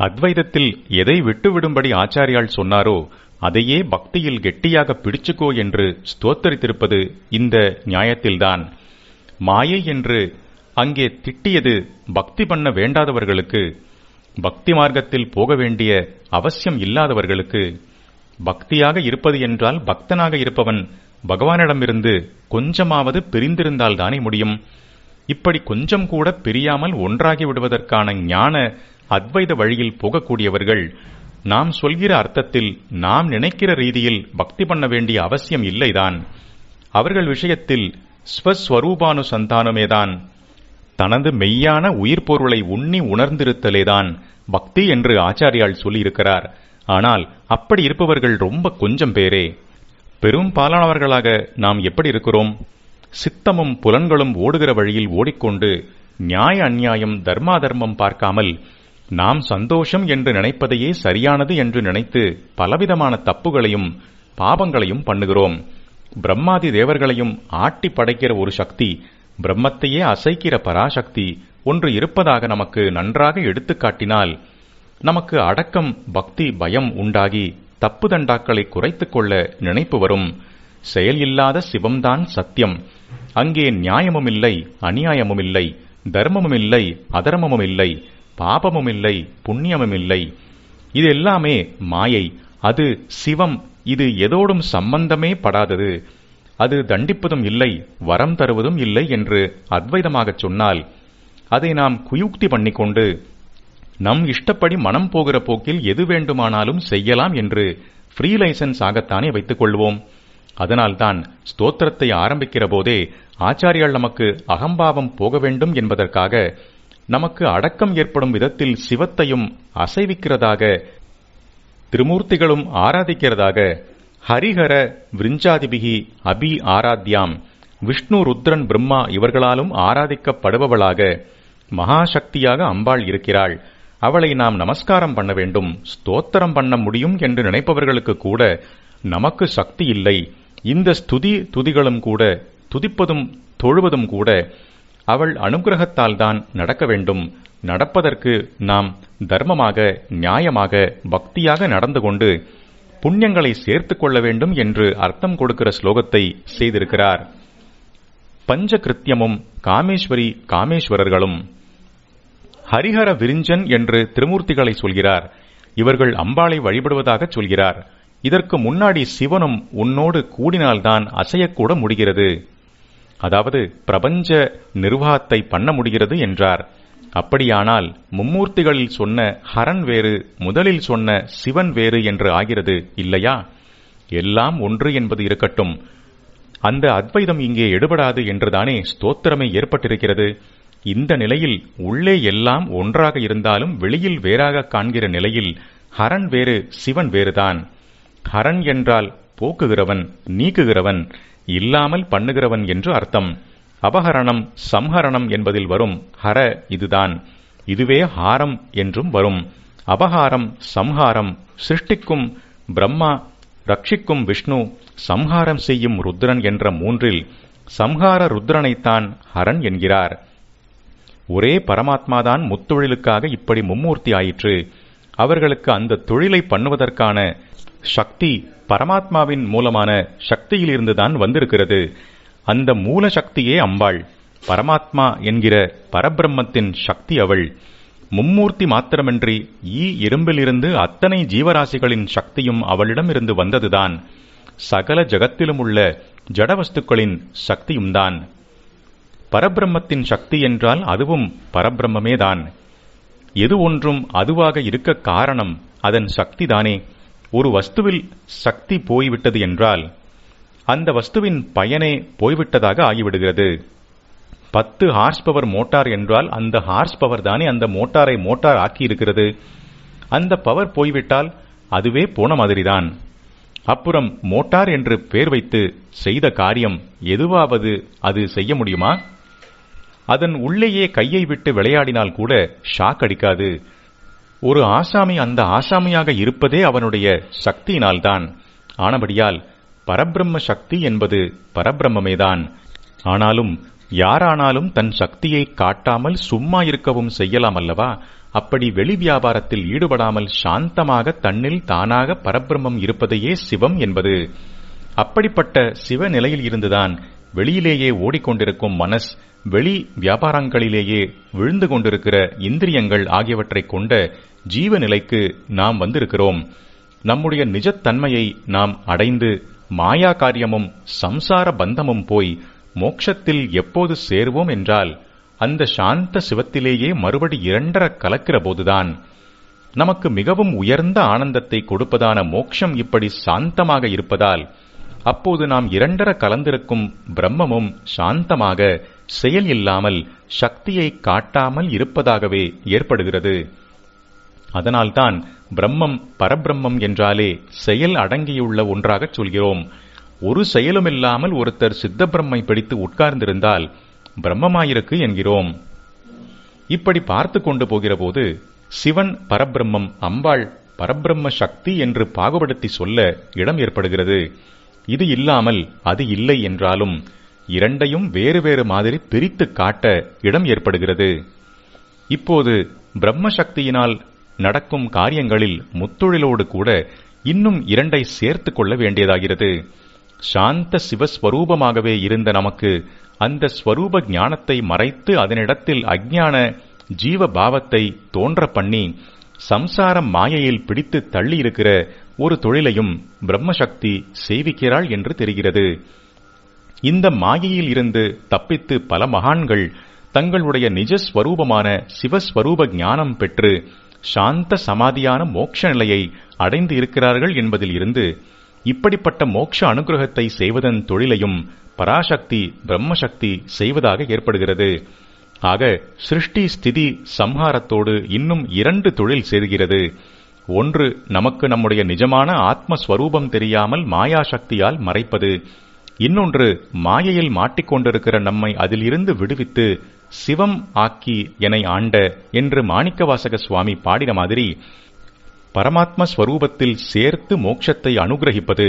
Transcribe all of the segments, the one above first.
அத்வைதத்தில் எதை விட்டுவிடும்படி ஆச்சாரியால் சொன்னாரோ அதையே பக்தியில் கெட்டியாக பிடிச்சுக்கோ என்று ஸ்தோத்தரித்திருப்பது இந்த நியாயத்தில்தான். மாயை என்று அங்கே திட்டியது பக்தி பண்ண வேண்டாதவர்களுக்கு பக்தி மார்க்கத்தில் போக வேண்டிய அவசியம் இல்லாதவர்களுக்கு பக்தியாக இருப்பது என்றால் பக்தனாக இருப்பவன் பகவானிடமிருந்து கொஞ்சமாவது பிரிந்திருந்தால் தானே முடியும். இப்படி கொஞ்சம் கூட பிரியாமல் ஒன்றாகி விடுவதற்கான ஞான அத்வைத வழியில் போகக்கூடியவர்கள் நாம் சொல்கிற அர்த்தத்தில் நாம் நினைக்கிற ரீதியில் பக்தி பண்ண வேண்டிய அவசியம் இல்லைதான். அவர்கள் விஷயத்தில் ஸ்வஸ்வரூபானுசந்தானமேதான். தனது மெய்யான உயிர் பொருளை உண்ணி உணர்ந்திருத்தலேதான் பக்தி என்று ஆச்சாரியால் சொல்லியிருக்கிறார். ஆனால் அப்படி இருப்பவர்கள் ரொம்ப கொஞ்சம் பேரே. பெரும்பாலானவர்களாக நாம் எப்படி இருக்கிறோம்? சித்தமும் புலன்களும் ஓடுகிற வழியில் ஓடிக்கொண்டு நியாய அந்நியாயம் தர்மாதர்மம் பார்க்காமல் நாம் சந்தோஷம் என்று நினைப்பதையே சரியானது என்று நினைத்து பலவிதமான தப்புகளையும் பாபங்களையும் பண்ணுகிறோம். பிரம்மாதி தேவர்களையும் ஆட்டி படைக்கிற ஒரு சக்தி பிரம்மத்தையே அசைக்கிற பராசக்தி ஒன்று இருப்பதாக நமக்கு நன்றாக எடுத்துக்காட்டினால் நமக்கு அடக்கம் பக்தி பயம் உண்டாகி தப்பு தண்டாக்களை குறைத்துக் கொள்ள நினைப்பு வரும். செயல் இல்லாத சிவம்தான் சத்தியம். அங்கே நியாயமும் இல்லை அநியாயமும் இல்லை தர்மமும் இல்லை அதர்மமும் இல்லை பாபமும் இல்லை புண்ணியமும் இல்லை இது எல்லாமே மாயை. அது சிவம். இது எதோடும் சம்பந்தமே படாதது. அது தண்டிப்பதும் இல்லை வரம் தருவதும் இல்லை என்று அத்வைதமாகச் சொன்னால் அதை நாம் குயுக்தி பண்ணிக்கொண்டு நம் இஷ்டப்படி மனம் போகிற போக்கில் எது வேண்டுமானாலும் செய்யலாம் என்று ஃப்ரீ லைசன்ஸ் ஆகத்தானே வைத்துக் கொள்வோம். அதனால்தான் ஸ்தோத்திரத்தை ஆரம்பிக்கிற போதே ஆச்சாரியால் நமக்கு அகம்பாவம் போக வேண்டும் என்பதற்காக நமக்கு அடக்கம் ஏற்படும் விதத்தில் சிவத்தையும் அசைவிக்கிறதாக திருமூர்த்திகளும் ஆராதிக்கிறதாக ஹரிஹர விருஞ்சாதிபிகி அபி ஆராத்யாம் விஷ்ணு ருத்ரன் பிரம்மா இவர்களாலும் ஆராதிக்கப்படுபவளாக மகாசக்தியாக அம்பாள் இருக்கிறாள். அவளை நாம் நமஸ்காரம் பண்ண வேண்டும் ஸ்தோத்திரம் பண்ண முடியும் என்று நினைப்பவர்களுக்கு கூட நமக்கு சக்தி இல்லை. இந்த ஸ்துதி துதிகளும் கூட துதிப்பதும் தொழுவதும் கூட அவள் அனுகிரகத்தால் தான் நடக்க வேண்டும். நடப்பதற்கு நாம் தர்மமாக நியாயமாக பக்தியாக நடந்து கொண்டு புண்ணியங்களை சேர்த்துக் கொள்ள வேண்டும் என்று அர்த்தம் கொடுக்கிற ஸ்லோகத்தை செய்திருக்கிறார். பஞ்ச கிருத்தியமும் காமேஸ்வரி காமேஸ்வரர்களும் ஹரிஹர விரிஞ்சன் என்று திருமூர்த்திகளை சொல்கிறார். இவர்கள் அம்பாளை வழிபடுவதாக சொல்கிறார். இதற்கு முன்னாடி சிவனும் உன்னோடு கூடினால்தான் அசையக்கூட முடிகிறது. அதாவது பிரபஞ்ச நிர்வாகத்தை பண்ண முடிகிறது என்றார். அப்படியானால் மும்மூர்த்திகளில் சொன்ன ஹரன் வேறு முதலில் சொன்ன சிவன் வேறு என்று ஆகிறது இல்லையா? எல்லாம் ஒன்று என்பது இருக்கட்டும். அந்த அத்வைதம் இங்கே எடுபடாது என்றுதானே ஸ்தோத்திரமே ஏற்பட்டிருக்கிறது. இந்த நிலையில் உள்ளே எல்லாம் ஒன்றாக இருந்தாலும் வெளியில் வேறாக காண்கிற நிலையில் ஹரன் வேறு சிவன் வேறுதான். ஹரன் என்றால் போக்குகிறவன் நீக்குகிறவன். இல்லாமல் பண்ணுகிறவன் என்று அர்த்தம். அபகரணம் சம்ஹரணம் என்பதில் வரும் ஹர இதுதான். இதுவே ஹாரம் என்றும் வரும். அபகாரம் சம்ஹாரம் சிருஷ்டிக்கும் பிரம்மா ரட்சிக்கும் விஷ்ணு சம்ஹாரம் செய்யும் ருத்ரன் என்ற மூன்றில் சம்ஹார ருத்ரனைத்தான் ஹரன் என்கிறார். ஒரே பரமாத்மாதான் முத்தொழிலுக்காக இப்படி மும்மூர்த்தி ஆயிற்று. அவர்களுக்கு அந்த தொழிலை பண்ணுவதற்கான சக்தி பரமாத்மாவின் மூலமான சக்தியிலிருந்துதான் வந்திருக்கிறது. அந்த மூல சக்தியே அம்பாள். பரமாத்மா என்கிற பரபிரம்மத்தின் சக்தி அவள். மும்மூர்த்தி மாத்திரமின்றி ஈ இரும்பிலிருந்து அத்தனை ஜீவராசிகளின் சக்தியும் அவளிடமிருந்து வந்ததுதான். சகல ஜகத்திலும் உள்ள ஜடவஸ்துக்களின் சக்தியும்தான். பரபிரம்மத்தின் சக்தி என்றால் அதுவும் பரபிரம்மமேதான். எது ஒன்றும் அதுவாக இருக்க காரணம் அதன் சக்திதானே. ஒரு வஸ்துவில் சக்தி போய்விட்டது என்றால் அந்த வஸ்துவின் பயனே போய்விட்டதாக ஆகிவிடுகிறது. பத்து ஹார்ஸ் பவர் மோட்டார் என்றால் அந்த ஹார்ஸ் பவர் தானே அந்த மோட்டாரை மோட்டார் ஆக்கி இருக்கிறது அந்த பவர் போய்விட்டால் அதுவே போன மாதிரிதான். அப்புறம் மோட்டார் என்று பேர் வைத்து செய்த காரியம் எதுவாவது அது செய்ய முடியுமா? அதன் உள்ளேயே கையை விட்டு விளையாடினால் கூட ஷாக் அடிக்காது. ஒரு ஆசாமி அந்த ஆசாமியாக இருப்பதே அவனுடைய சக்தியினால்தான். ஆனபடியால் பரபிரம்ம சக்தி என்பது பரபிரம்மமேதான். ஆனாலும் யாரானாலும் தன் சக்தியை காட்டாமல் சும்மா இருக்கவும் செய்யலாம் அல்லவா? அப்படி வெளி வியாபாரத்தில் ஈடுபடாமல் சாந்தமாக தன்னில் தானாக பரபிரம்மம் இருப்பதையே சிவம் என்பது. அப்படிப்பட்ட சிவ நிலையில் இருந்துதான் வெளியிலேயே ஓடிக்கொண்டிருக்கும் மனஸ் வெளி வியாபாரங்களிலேயே விழுந்து கொண்டிருக்கிற இந்திரியங்கள் ஆகியவற்றைக் கொண்ட ஜீவ நிலைக்கு நாம் வந்திருக்கிறோம். நம்முடைய நிஜத்தன்மையை நாம் அடைந்து மாயா காரியமும் சம்சார பந்தமும் போய் மோட்சத்தில் எப்போது சேருவோம் என்றால் அந்த சாந்த சிவத்திலேயே மறுபடி இரண்டர கலக்கிற போதுதான். நமக்கு மிகவும் உயர்ந்த ஆனந்தத்தை கொடுப்பதான மோட்சம் இப்படி சாந்தமாக இருப்பதால் அப்போது நாம் இரண்டர கலந்திருக்கும் பிரம்மமும் சாந்தமாக செயல் இல்லாமல் சக்தியை காட்டாமல் இருப்பதாகவே ஏற்படுகிறது. அதனால்தான் பிரம்மம் பரபிரம்மம் என்றாலே செயல் அடங்கியுள்ள ஒன்றாகச் சொல்கிறோம். ஒரு செயலுமில்லாமல் ஒருத்தர் சித்த பிரம்மை பிடித்து உட்கார்ந்திருந்தால் பிரம்மமாயிருக்கு என்கிறோம். இப்படி பார்த்து கொண்டு போகிறபோது சிவன் பரபிரம்மம் அம்பாள் பரபிரம்ம சக்தி என்று பாகுபடுத்தி சொல்ல இடம் ஏற்படுகிறது. இது இல்லாமல் அது இல்லை என்றாலும் இரண்டையும் வேறு வேறு மாதிரி பிரித்து காட்ட இடம் ஏற்படுகிறது. இப்போது பிரம்ம சக்தியினால் நடக்கும் காரியங்களில் முத்தொழிலோடு கூட இன்னும் இரண்டை சேர்த்து கொள்ள வேண்டியதாகிறது. சாந்த சிவஸ்வரூபமாகவே இருந்த நமக்கு அந்த ஸ்வரூப ஞானத்தை மறைத்து அதனிடத்தில் அஜ்ஞான ஜீவ பாவத்தை தோன்ற பண்ணி சம்சாரம் மாயையில் பிடித்து தள்ளி இருக்கிற ஒரு தொழிலையும் பிரம்மசக்தி செய்விக்கிறாள் என்று தெரிகிறது. இந்த மாயையில் இருந்து தப்பித்து பல மகான்கள் தங்களுடைய நிஜஸ்வரூபமான சிவஸ்வரூப ஞானம் பெற்று சாந்த சமாதியான மோட்ச நிலையை அடைந்து இருக்கிறார்கள் என்பதில் இருந்து இப்படிப்பட்ட மோட்ச அனுகிரகத்தை செய்வதன் தொழிலையும் பராசக்தி பிரம்மசக்தி செய்வதாக ஏற்படுகிறது. ஆக சிருஷ்டி ஸ்திதி சம்ஹாரத்தோடு இன்னும் இரண்டு தொழில் செய்கிறது ஒன்று நமக்கு நம்முடைய நிஜமான ஆத்மஸ்வரூபம் தெரியாமல் மாயா சக்தியால் மறைப்பது. இன்னொன்று மாயையில் மாட்டிக்கொண்டிருக்கிற நம்மை அதிலிருந்து விடுவித்து சிவம் ஆக்கி என்னை ஆண்ட என்று மாணிக்கவாசக சுவாமி பாடின மாதிரி பரமாத்ம ஸ்வரூபத்தில் சேர்த்து மோட்சத்தை அனுகிரகிப்பது.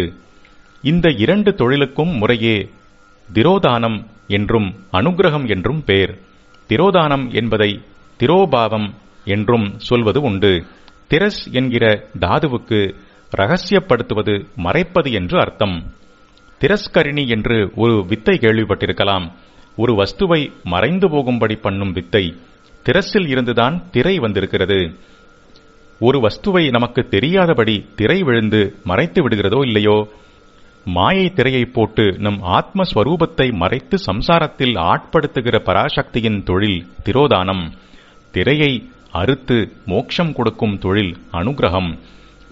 இந்த இரண்டு தொழிலுக்கும் முறையே திரோதானம் என்றும் அனுகிரகம் என்றும் பெயர் திரோதானம் என்பதை திரோபாவம் என்றும் சொல்வது உண்டு. திரஸ் என்கிற தாதுவுக்கு ரகசியப்படுத்துவது மறைப்பது என்று அர்த்தம். திரஸ்கரிணி என்று ஒரு வித்தை கேள்விப்பட்டிருக்கலாம். ஒரு வஸ்துவை மறைந்து போகும்படி பண்ணும் வித்தை திரஸில் இருந்துதான் திரை வந்திருக்கிறது. ஒரு வஸ்துவை நமக்கு தெரியாதபடி திரை விழுந்து மறைத்து விடுகிறதோ இல்லையோ மாயை திரையை போட்டு நம் ஆத்மஸ்வரூபத்தை மறைத்து சம்சாரத்தில் ஆட்படுத்துகிற பராசக்தியின் தொழில் திரோதானம். திரையை அறுத்து மோட்சம் கொடுக்கும் தொழில் அனுகிரகம்.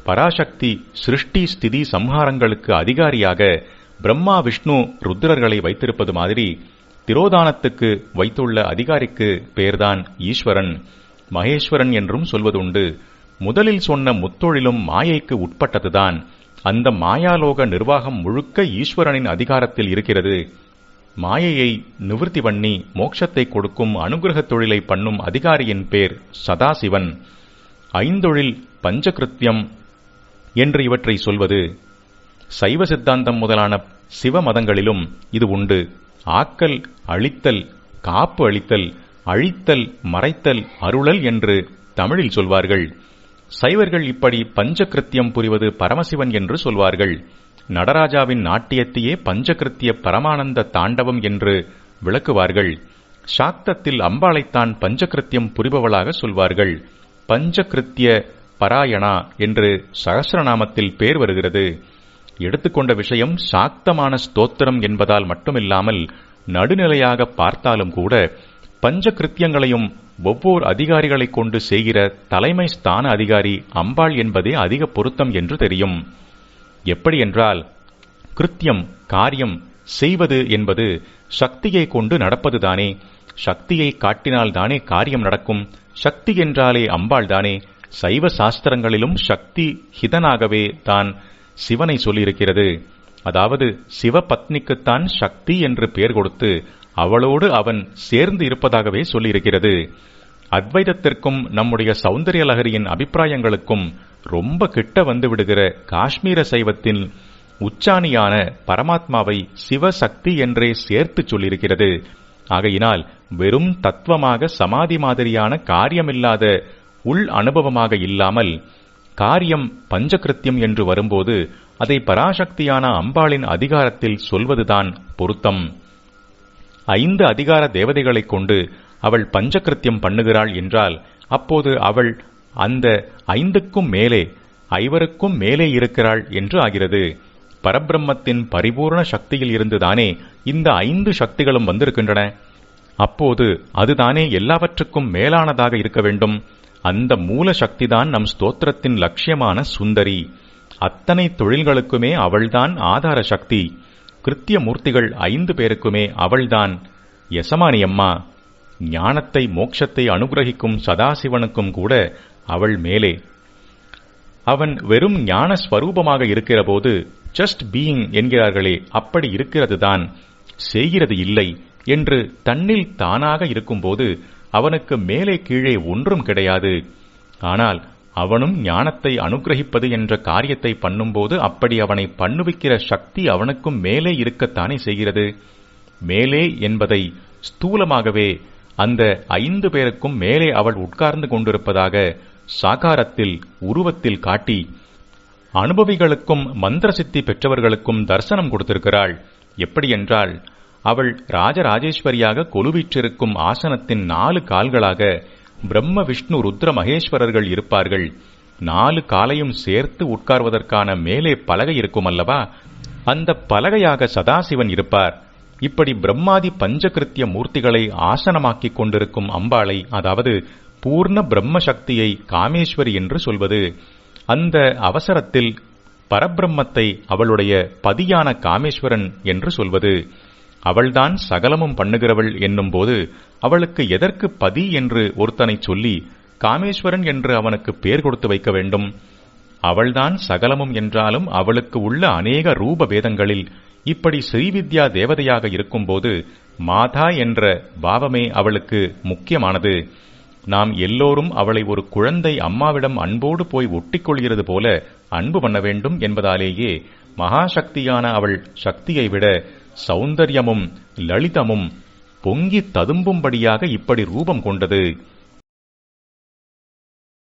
பராசக்தி சிருஷ்டி ஸ்திதி சம்ஹாரங்களுக்கு அதிகாரியாக பிரம்மா விஷ்ணு ருத்ரர்களை வைத்திருப்பது மாதிரி திரோதானத்துக்கு வைத்துள்ள அதிகாரிக்கு பெயர்தான் ஈஸ்வரன். மகேஸ்வரன் என்றும் சொல்வதுண்டு. முதலில் சொன்ன முத்தொழிலும் மாயைக்கு உட்பட்டதுதான். அந்த மாயாலோக நிர்வாகம் முழுக்க ஈஸ்வரனின் அதிகாரத்தில் இருக்கிறது. மாயையை நிவர்த்தி பண்ணி மோட்சத்தை கொடுக்கும் அனுகிரகத் தொழிலை பண்ணும் அதிகாரியின் பேர் சதாசிவன். ஐந்தொழில் பஞ்சகிருத்தியம் என்று இவற்றை சொல்வது. சைவ சித்தாந்தம் முதலான சிவ மதங்களிலும் இது உண்டு. ஆக்கல் அழித்தல் காப்பு அழித்தல் அழித்தல் மறைத்தல் அருளல் என்று தமிழில் சொல்வார்கள். சைவர்கள் இப்படி பஞ்சகிருத்தியம் புரிவது பரமசிவன் என்று சொல்வார்கள். நடராஜாவின் நாட்டியத்தையே பஞ்சகிருத்திய பரமானந்த தாண்டவம் என்று விளக்குவார்கள். சாக்தத்தில் அம்பாளைத்தான் பஞ்சகிருத்தியம் புரிபவளாக சொல்வார்கள். பஞ்சகிருத்திய பராயணா என்று சகசிரநாமத்தில் பேர் வருகிறது. எடுத்துக்கொண்ட விஷயம் சாக்தமான ஸ்தோத்திரம் என்பதால் மட்டுமில்லாமல் நடுநிலையாக பார்த்தாலும் கூட பஞ்ச கிருத்தியங்களையும் ஒவ்வொரு அதிகாரிகளைக் கொண்டு செய்கிற தலைமை ஸ்தான அதிகாரி அம்பாள் என்பதே அதிக பொருத்தம் என்று தெரியும். எப்படி என்றால் கிருத்தியம் காரியம் செய்வது என்பது சக்தியை கொண்டு நடப்பதுதானே சக்தியை காட்டினால் தானே காரியம் நடக்கும் சக்தி என்றாலே அம்பாள் தானே சைவ சாஸ்திரங்களிலும் சக்தி ஹிதனாகவே தான் சிவனை சொல்லியிருக்கிறது. அதாவது சிவபத்னிக்குத்தான் சக்தி என்று பெயர் கொடுத்து அவளோடு அவன் சேர்ந்து இருப்பதாகவே சொல்லியிருக்கிறது. அத்வைதத்திற்கும் நம்முடைய சௌந்தரிய லகரியின் அபிப்பிராயங்களுக்கும் ரொம்ப கிட்ட வந்து விடுகிற காஷ்மீர சைவத்தின் உச்சாணியான பரமாத்மாவை சிவசக்தி என்றே சேர்த்து சொல்லியிருக்கிறது. ஆகையினால் வெறும் தத்துவமாக சமாதி மாதிரியான காரியமில்லாத உள் அனுபவமாக இல்லாமல் காரியம் பஞ்சகிருத்தியம் என்று வரும்போது அதை பராசக்தியான அம்பாளின் அதிகாரத்தில் சொல்வதுதான் பொருத்தம். ஐந்து அதிகார தேவதைகளைக் கொண்டு அவள் பஞ்சகிருத்தியம் பண்ணுகிறாள் என்றால் அப்போது அவள் அந்த ஐந்துக்கும் மேலே ஐவருக்கும் மேலே இருக்கிறாள் என்று ஆகிறது. பரபிரம்மத்தின் பரிபூர்ண சக்தியில் இருந்துதானே இந்த ஐந்து சக்திகளும் வந்திருக்கின்றன? அப்போது அதுதானே எல்லாவற்றுக்கும் மேலானதாக இருக்க வேண்டும். அந்த மூல சக்திதான் நம் ஸ்தோத்திரத்தின் லட்சியமான சுந்தரி. அத்தனை தொழில்களுக்குமே அவள்தான் ஆதார சக்தி. கிருத்திய மூர்த்திகள் ஐந்து பேருக்குமே அவள்தான். யசமானி அம்மா ஞானத்தை மோட்சத்தை அனுகிரகிக்கும் சதாசிவனுக்கும் கூட அவள் மேலே. அவன் வெறும் ஞான ஸ்வரூபமாக இருக்கிறபோது ஜஸ்ட் பீயிங் என்கிறார்களே அப்படி இருக்கிறதுதான். செய்கிறது இல்லை என்று தன்னில் தானாக இருக்கும்போது அவனுக்கு மேலே கீழே ஒன்றும் கிடையாது. ஆனால் அவனும் ஞானத்தை அனுகிரகிப்பது என்ற காரியத்தை பண்ணும்போது அப்படி அவனை பண்ணுவிக்கிற சக்தி அவனுக்கும் மேலே இருக்கத்தானே செய்கிறது? மேலே என்பதை ஸ்தூலமாகவே அந்த ஐந்து பேருக்கும் மேலே அவள் உட்கார்ந்து கொண்டிருப்பதாக சாகாரத்தில் உருவத்தில் காட்டி அனுபவிகளுக்கும் மந்திர சித்தி பெற்றவர்களுக்கும் தரிசனம் கொடுத்திருக்கிறாள். எப்படி என்றால் அவள் ராஜராஜேஸ்வரியாக கொலுவிற்றிருக்கும் ஆசனத்தின் நாலு கால்களாக பிரம்ம விஷ்ணு ருத்ர மகேஸ்வரர்கள் இருப்பார்கள். நாலு காலையும் சேர்த்து உட்கார்வதற்கான மேலே பலகை இருக்கும் அல்லவா அந்த பலகையாக சதாசிவன் இருப்பார். இப்படி பிரம்மாதி பஞ்சகிருத்திய மூர்த்திகளை ஆசனமாக்கிக் கொண்டிருக்கும் அம்பாளை அதாவது பூர்ண பிரம்ம சக்தியை காமேஸ்வரி என்று சொல்வது அந்த அவசரத்தில் பரபிரம்மத்தை அவளுடைய பதியான காமேஸ்வரன் என்று சொல்வது. அவள்தான் சகலமும் பண்ணுகிறவள் என்னும்போது அவளுக்கு எதற்கு பதி என்று ஒருத்தனை சொல்லி காமேஸ்வரன் என்று அவனுக்கு பேர் கொடுத்து வைக்க வேண்டும். அவள்தான் சகலமும் என்றாலும் அவளுக்கு உள்ள அநேக ரூப வேதங்களில் இப்படி ஸ்ரீவித்யா தேவதையாக இருக்கும்போது மாதா என்ற பாவமே அவளுக்கு முக்கியமானது. நாம் எல்லோரும் அவளை ஒரு குழந்தை அம்மாவிடம் அன்போடு போய் ஒட்டிக்கொள்கிறது போல அன்பு பண்ண வேண்டும் என்பதாலேயே மகாசக்தியான அவள் சக்தியை விட சௌந்தரியமும் லலிதமும் பொங்கி ததும்பும்படியாக இப்படி ரூபம் கொண்டது.